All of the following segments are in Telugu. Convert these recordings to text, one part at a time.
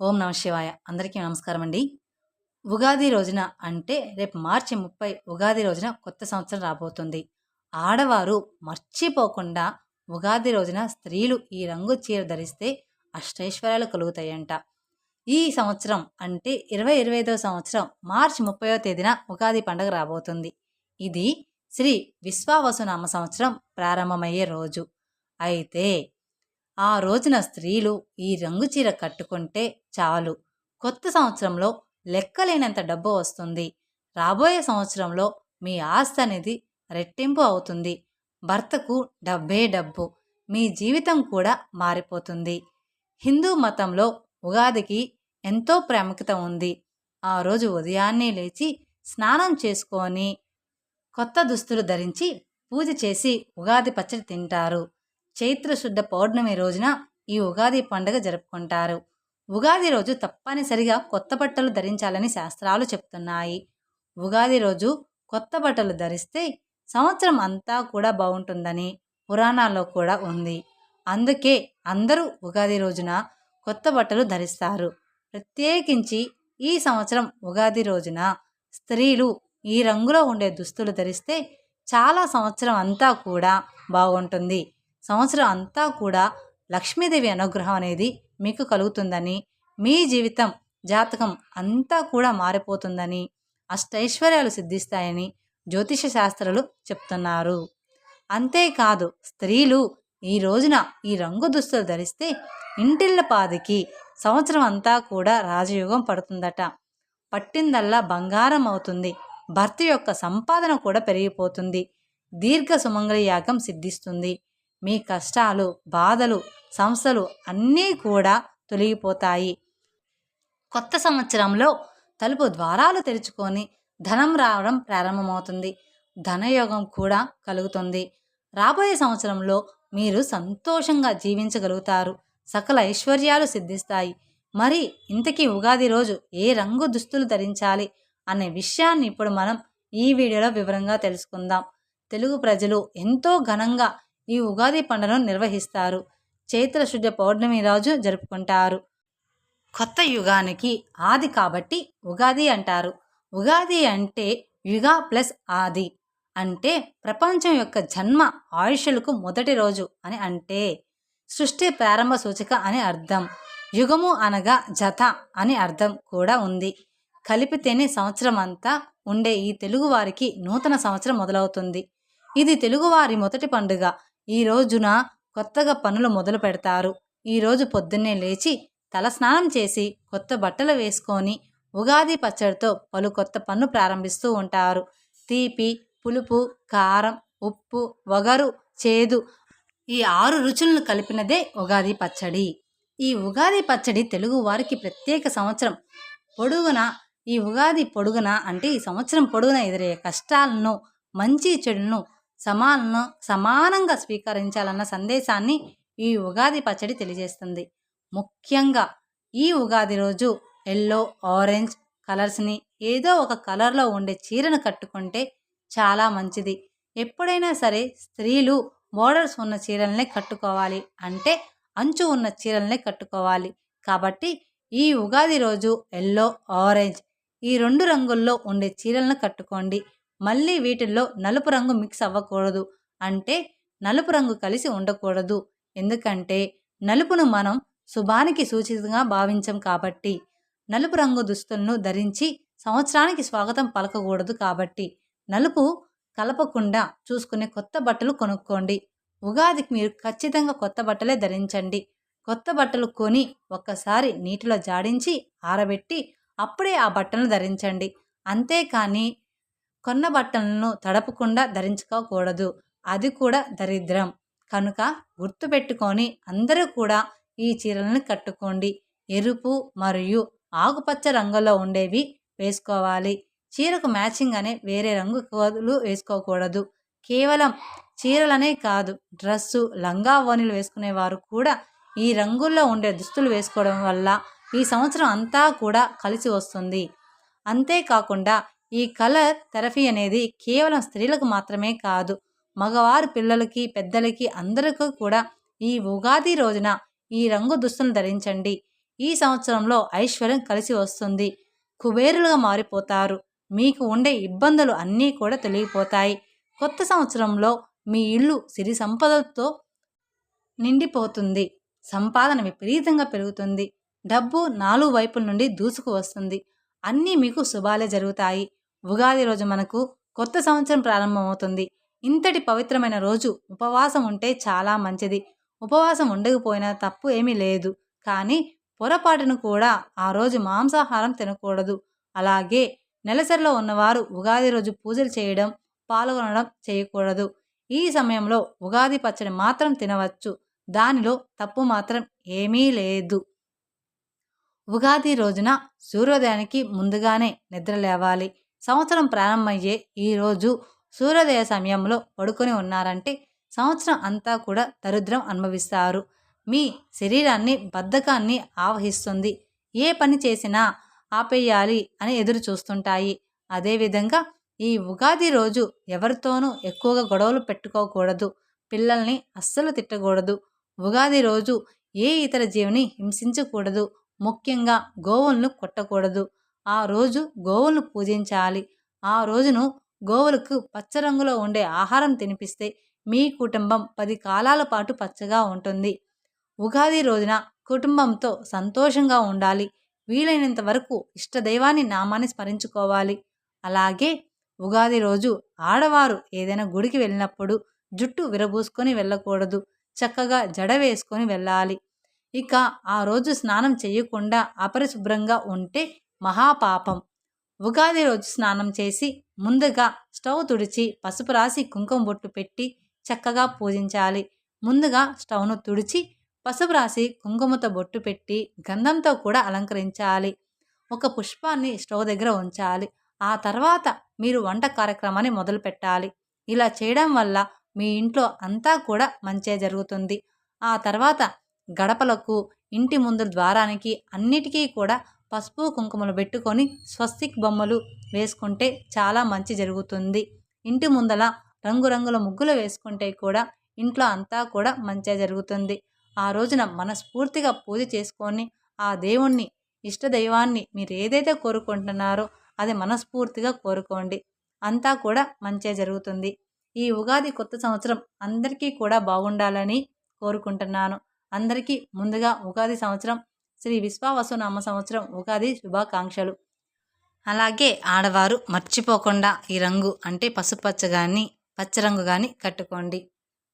ఓం నమ శివాయ. అందరికీ నమస్కారం అండి ఉగాది రోజున అంటే రేపు మార్చి ముప్పై ఉగాది రోజున కొత్త సంవత్సరం రాబోతుంది. ఆడవారు మర్చిపోకుండా ఉగాది రోజున స్త్రీలు ఈ రంగు చీర ధరిస్తే అష్టైశ్వర్యాలు కలుగుతాయంట. ఈ సంవత్సరం అంటే ఇరవై ఇరవై ఐదవ సంవత్సరం మార్చి ముప్పైవ తేదీన ఉగాది పండుగ రాబోతుంది. ఇది శ్రీ విశ్వావసునామ సంవత్సరం ప్రారంభమయ్యే రోజు. అయితే ఆ రోజున స్త్రీలు ఈ రంగు చీర కట్టుకుంటే చాలు. కొత్త సంవత్సరంలో లెక్కలేనంత డబ్బు వస్తుంది. రాబోయే సంవత్సరంలో మీ ఆస్తి అనేది రెట్టింపు అవుతుంది. భర్తకు డబ్బే డబ్బు. మీ జీవితం కూడా మారిపోతుంది. హిందూ మతంలో ఉగాదికి ఎంతో ప్రాముఖ్యత ఉంది. ఆ రోజు ఉదయాన్నే లేచి స్నానం చేసుకొని కొత్త దుస్తులు ధరించి పూజ చేసి ఉగాది పచ్చడి తింటారు. చైత్రశుద్ధ పౌర్ణమి రోజున ఈ ఉగాది పండుగ జరుపుకుంటారు. ఉగాది రోజు తప్పనిసరిగా కొత్త బట్టలు ధరించాలని శాస్త్రాలు చెప్తున్నాయి. ఉగాది రోజు కొత్త బట్టలు ధరిస్తే సంవత్సరం అంతా కూడా బాగుంటుందని పురాణాల్లో కూడా ఉంది. అందుకే అందరూ ఉగాది రోజున కొత్త బట్టలు ధరిస్తారు. ప్రత్యేకించి ఈ సంవత్సరం ఉగాది రోజున స్త్రీలు ఈ రంగులో ఉండే దుస్తులు ధరిస్తే చాలా సంవత్సరం అంతా కూడా బాగుంటుంది. సంవత్సరం అంతా కూడా లక్ష్మీదేవి అనుగ్రహం అనేది మీకు కలుగుతుందని మీ జీవితం జాతకం అంతా కూడా మారిపోతుందని అష్టైశ్వర్యాలు సిద్ధిస్తాయని జ్యోతిష శాస్త్రాలు చెప్తున్నారు. అంతేకాదు స్త్రీలు ఈ రోజున ఈ రంగు దుస్తులు ధరిస్తే ఇంటిళ్ళ పాదికి సంవత్సరం అంతా కూడా రాజయోగం పడుతుందట. పట్టిందల్లా బంగారం అవుతుంది. భర్త యొక్క సంపాదన కూడా పెరిగిపోతుంది. దీర్ఘ సుమంగళ యాగం సిద్ధిస్తుంది. మీ కష్టాలు బాధలు సమస్యలు అన్నీ కూడా తొలగిపోతాయి. కొత్త సంవత్సరంలో తలుపు ద్వారాలు తెరుచుకొని ధనం రావడం ప్రారంభమవుతుంది. ధనయోగం కూడా కలుగుతుంది. రాబోయే సంవత్సరంలో మీరు సంతోషంగా జీవించగలుగుతారు. సకల ఐశ్వర్యాలు సిద్ధిస్తాయి. మరి ఇంతకీ ఉగాది రోజు ఏ రంగు దుస్తులు ధరించాలి అనే విషయాన్ని ఇప్పుడు మనం ఈ వీడియోలో వివరంగా తెలుసుకుందాం. తెలుగు ప్రజలు ఎంతో ఘనంగా ఈ ఉగాది పండుగను నిర్వహిస్తారు. చైత్ర శుద్ధ పౌర్ణమి రోజు జరుపుకుంటారు. కొత్త యుగానికి ఆది కాబట్టి ఉగాది అంటారు. ఉగాది అంటే యుగ ప్లస్ ఆది. అంటే ప్రపంచం యొక్క జన్మ ఆయుష్యులకు మొదటి రోజు అని అంటే సృష్టి ప్రారంభ సూచిక అని అర్థం. యుగము అనగా జత అని అర్థం కూడా ఉంది. కలిపితేనే సంవత్సరం అంతా ఉండే ఈ తెలుగువారికి నూతన సంవత్సరం మొదలవుతుంది. ఇది తెలుగువారి మొదటి పండుగ. ఈ రోజున కొత్తగా పనులు మొదలు పెడతారు. ఈరోజు పొద్దున్నే లేచి తల స్నానం చేసి కొత్త బట్టలు వేసుకొని ఉగాది పచ్చడితో పలు కొత్త పన్ను ప్రారంభిస్తూ ఉంటారు. తీపి పులుపు కారం ఉప్పు వగరు చేదు ఈ ఆరు రుచులను కలిపినదే ఉగాది పచ్చడి. ఈ ఉగాది పచ్చడి తెలుగు వారికి ప్రత్యేక సంవత్సరం. పొడుగున ఈ ఉగాది పొడుగున అంటే ఈ సంవత్సరం పొడుగున ఎదురయ్యే కష్టాలను మంచి చెడులను సమానను సమానంగా స్వీకరించాలన్న సందేశాన్ని ఈ ఉగాది పచ్చడి తెలియజేస్తుంది. ముఖ్యంగా ఈ ఉగాది రోజు ఎల్లో ఆరెంజ్ కలర్స్ని ఏదో ఒక కలర్లో ఉండే చీరను కట్టుకుంటే చాలా మంచిది. ఎప్పుడైనా సరే స్త్రీలు బోర్డర్స్ ఉన్న చీరలనే కట్టుకోవాలి అంటే అంచు ఉన్న చీరలనే కట్టుకోవాలి. కాబట్టి ఈ ఉగాది రోజు ఎల్లో ఆరెంజ్ ఈ రెండు రంగుల్లో ఉండే చీరలను కట్టుకోండి. మళ్ళీ వీటిల్లో నలుపు రంగు మిక్స్ అవ్వకూడదు. అంటే నలుపు రంగు కలిసి ఉండకూడదు. ఎందుకంటే నలుపును మనం శుభానికి సూచితంగా భావించం కాబట్టి. నలుపు రంగు దుస్తులను ధరించి సంవత్సరానికి స్వాగతం పలకకూడదు కాబట్టి. నలుపు కలపకుండా చూసుకునే కొత్త బట్టలు కొనుక్కోండి. ఉగాదికి మీరు ఖచ్చితంగా కొత్త బట్టలే ధరించండి. కొత్త బట్టలు కొని ఒక్కసారి నీటిలో జాడించి ఆరబెట్టి అప్పుడే ఆ బట్టలను ధరించండి. అంతేకాని కొన్న బట్టలను తడపకుండా ధరించుకోకూడదు. అది కూడా దరిద్రం. కనుక గుర్తుపెట్టుకొని అందరూ కూడా ఈ చీరలను కట్టుకోండి. ఎరుపు మరియు ఆకుపచ్చ రంగులో ఉండేవి వేసుకోవాలి. చీరకు మ్యాచింగ్ అనే వేరే రంగు కోదులు వేసుకోకూడదు. కేవలం చీరలనే కాదు డ్రస్సు లంగా ఓనీలు వేసుకునేవారు కూడా ఈ రంగుల్లో ఉండే దుస్తులు వేసుకోవడం వల్ల ఈ సంవత్సరం అంతా కూడా కలిసి వస్తుంది. అంతేకాకుండా ఈ కలర్ థెరపీ అనేది కేవలం స్త్రీలకు మాత్రమే కాదు మగవారు పిల్లలకి పెద్దలకి అందరికీ కూడా ఈ ఉగాది రోజున ఈ రంగు దుస్తులను ధరించండి. ఈ సంవత్సరంలో ఐశ్వర్యం కలిసి వస్తుంది. కుబేరులుగా మారిపోతారు. మీకు ఉండే ఇబ్బందులు అన్నీ కూడా తొలగిపోతాయి. కొత్త సంవత్సరంలో మీ ఇల్లు సిరి సంపదలతో నిండిపోతుంది. సంపాదన విపరీతంగా పెరుగుతుంది. డబ్బు నాలుగు వైపుల నుండి దూసుకు వస్తుంది అన్నీ మీకు శుభాలే జరుగుతాయి. ఉగాది రోజు మనకు కొత్త సంవత్సరం ప్రారంభమవుతుంది. ఇంతటి పవిత్రమైన రోజు ఉపవాసం ఉంటే చాలా మంచిది. ఉపవాసం ఉండకపోయినా తప్పు ఏమీ లేదు. కానీ పొరపాటును కూడా ఆ రోజు మాంసాహారం తినకూడదు. అలాగే నెలసరిలో ఉన్నవారు ఉగాది రోజు పూజలు చేయడం పాల్గొనడం చేయకూడదు. ఈ సమయంలో ఉగాది పచ్చడి మాత్రం తినవచ్చు. దానిలో తప్పు మాత్రం ఏమీ లేదు. ఉగాది రోజున సూర్యోదయానికి ముందుగానే నిద్ర లేవాలి. సంవత్సరం ప్రారంభమయ్యే ఈరోజు సూర్యోదయ సమయంలో పడుకొని ఉన్నారంటే సంవత్సరం అంతా కూడా దరిద్రం అనుభవిస్తారు. మీ శరీరాన్ని బద్ధకాన్ని ఆవహిస్తుంది. ఏ పని చేసినా ఆపేయాలి అని ఎదురు చూస్తుంటాయి. అదేవిధంగా ఈ ఉగాది రోజు ఎవరితోనూ ఎక్కువగా గొడవలు పెట్టుకోకూడదు. పిల్లల్ని అస్సలు తిట్టకూడదు. ఉగాది రోజు ఏ ఇతర జీవిని హింసించకూడదు. ముఖ్యంగా గోవులను కొట్టకూడదు. ఆ రోజు గోవులను పూజించాలి. ఆ రోజును గోవులకు పచ్చరంగులో ఉండే ఆహారం తినిపిస్తే మీ కుటుంబం పది కాలాల పాటు పచ్చగా ఉంటుంది. ఉగాది రోజున కుటుంబంతో సంతోషంగా ఉండాలి. వీలైనంత వరకు ఇష్టదైవాన్ని నామాన్ని స్మరించుకోవాలి. అలాగే ఉగాది రోజు ఆడవారు ఏదైనా గుడికి వెళ్ళినప్పుడు జుట్టు విరబూసుకొని వెళ్ళకూడదు. చక్కగా జడ వేసుకొని వెళ్ళాలి. ఇక ఆ రోజు స్నానం చేయకుండా అపరిశుభ్రంగా ఉంటే మహాపాపం. ఉగాది రోజు స్నానం చేసి ముందుగా స్టవ్ తుడిచి పసుపు రాసి కుంకుమ బొట్టు పెట్టి చక్కగా పూజించాలి. ముందుగా స్టవ్ను తుడిచి పసుపు రాసి కుంకుమతో బొట్టు పెట్టి గంధంతో కూడా అలంకరించాలి. ఒక పుష్పాన్ని స్టవ్ దగ్గర ఉంచాలి. ఆ తర్వాత మీరు వంట కార్యక్రమాన్ని మొదలు పెట్టాలి. ఇలా చేయడం వల్ల మీ ఇంట్లో అంతా కూడా మంచే జరుగుతుంది. ఆ తర్వాత గడపలకు ఇంటి ముందు ద్వారానికి అన్నిటికీ కూడా పసుపు కుంకుమలు పెట్టుకొని స్వస్తిక్ బొమ్మలు వేసుకుంటే చాలా మంచి జరుగుతుంది. ఇంటి ముందల రంగురంగుల ముగ్గులు వేసుకుంటే కూడా ఇంట్లో అంతా కూడా మంచిగా జరుగుతుంది. ఆ రోజున మనస్ఫూర్తిగా పూజ చేసుకొని ఆ దేవుణ్ణి ఇష్టదైవాన్ని మీరు ఏదైతే కోరుకుంటున్నారో అది మనస్ఫూర్తిగా కోరుకోండి. అంతా కూడా మంచిగా జరుగుతుంది. ఈ ఉగాది కొత్త సంవత్సరం అందరికీ కూడా బాగుండాలని కోరుకుంటున్నాను. అందరికీ ముందుగా ఉగాది సంవత్సరం శ్రీ విశ్వావసునామ సంవత్సరం ఉగాది శుభాకాంక్షలు. అలాగే ఆడవారు మర్చిపోకుండా ఈ రంగు అంటే పసుపచ్చ కానీ పచ్చరంగు కానీ కట్టుకోండి.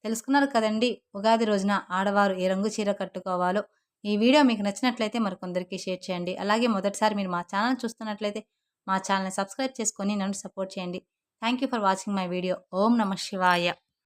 తెలుసుకున్నారు కదండి ఉగాది రోజున ఆడవారు ఏ రంగు చీర కట్టుకోవాలో? ఈ వీడియో మీకు నచ్చినట్లయితే మరికొందరికి షేర్ చేయండి. అలాగే మొదటిసారి మీరు మా ఛానల్ చూస్తున్నట్లయితే మా ఛానల్ని సబ్స్క్రైబ్ చేసుకొని నన్ను సపోర్ట్ చేయండి. Thank you for watching my video. ఓం నమ శివాయ.